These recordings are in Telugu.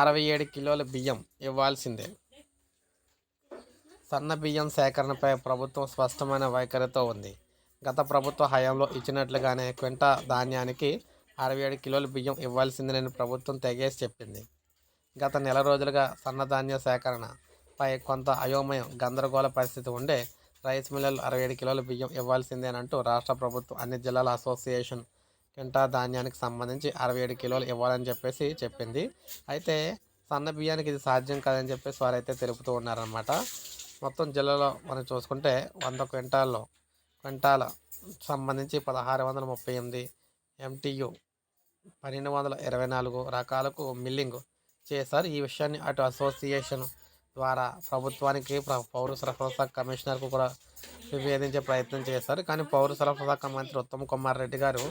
అరవై ఏడు కిలోల బియ్యం ఇవ్వాల్సిందే. సన్న బియ్యం సేకరణపై ప్రభుత్వం స్పష్టమైన వైఖరితో ఉంది. గత ప్రభుత్వ హయాంలో ఇచ్చినట్లుగానే క్వింటా ధాన్యానికి అరవై ఏడు కిలోల బియ్యం ఇవ్వాల్సిందేనని ప్రభుత్వం తెగేసి చెప్పింది. గత నెల రోజులుగా సన్నధాన్య సేకరణపై కొంత అయోమయం గందరగోళ పరిస్థితి ఉండే రైస్ మిల్లర్లు అరవై ఏడు కిలోల బియ్యం ఇవ్వాల్సిందేనంటూ రాష్ట్ర ప్రభుత్వం అన్ని జిల్లాల అసోసియేషన్ క్వింటా ధాన్యానికి సంబంధించి అరవై ఏడు కిలోలు ఇవ్వాలని చెప్పేసి చెప్పింది. అయితే సన్న బియ్యానికి ఇది సాధ్యం కాదని చెప్పేసి వారైతే తెలుపుతూ ఉన్నారనమాట మొత్తం జిల్లాలో మనం చూసుకుంటే వంద క్వింటాల్లో క్వింటాల సంబంధించి పదహారు వందల ముప్పై ఎనిమిది ఎంటీయు పన్నెండు వందల ఇరవై నాలుగు రకాలకు మిల్లింగ్ చేశారు. ఈ విషయాన్ని అటు అసోసియేషన్ ద్వారా ప్రభుత్వానికి పౌర సరఫరా కమిషనర్కు కూడా నివేదించే ప్రయత్నం చేశారు. కానీ పౌర సరఫరా శాఖ మంత్రి ఉత్తమ్ కుమార్ రెడ్డి గారు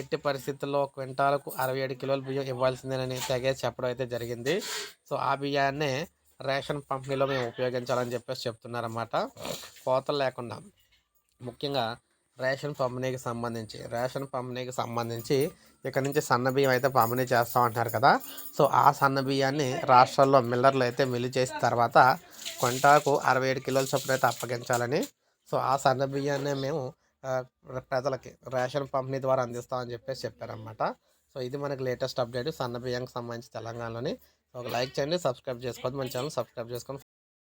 ఎట్టి పరిస్థితుల్లో క్వింటాలకు అరవై ఏడు కిలోల బియ్యం ఇవ్వాల్సిందేనని తెగే చెప్పడం అయితే జరిగింది. సో ఆ బియ్యాన్నే రేషన్ పంపిణీలో మేము ఉపయోగించాలని చెప్పేసి చెప్తున్నారన్నమాట. కోతలు లేకుండా. ముఖ్యంగా రేషన్ పంపిణీకి సంబంధించి రేషన్ పంపిణీకి సంబంధించి ఇక్కడ నుంచి సన్న బియ్యం అయితే పంపిణీ చేస్తూ ఉంటున్నారు కదా. సో ఆ సన్న బియ్యాన్ని రాష్ట్రాల్లో మిల్లర్లు అయితే మిల్లు చేసిన తర్వాత కొంటాకు అరవై ఏడు కిలోల చొప్పున అయితే అప్పగించాలని సో ఆ సన్న బియ్యాన్ని మేము ప్రజలకి రేషన్ పంపిణీ ద్వారా అందిస్తామని చెప్పేసి చెప్పారనమాట సో ఇది మనకి లేటెస్ట్ అప్డేట్. సన్న బియ్యానికి సంబంధించి తెలంగాణలోని. ఒక లైక్ చేయండి సబ్స్క్రైబ్ చేసుకోవద్దు. మన ఛానల్ సబ్స్క్రైబ్ చేసుకొని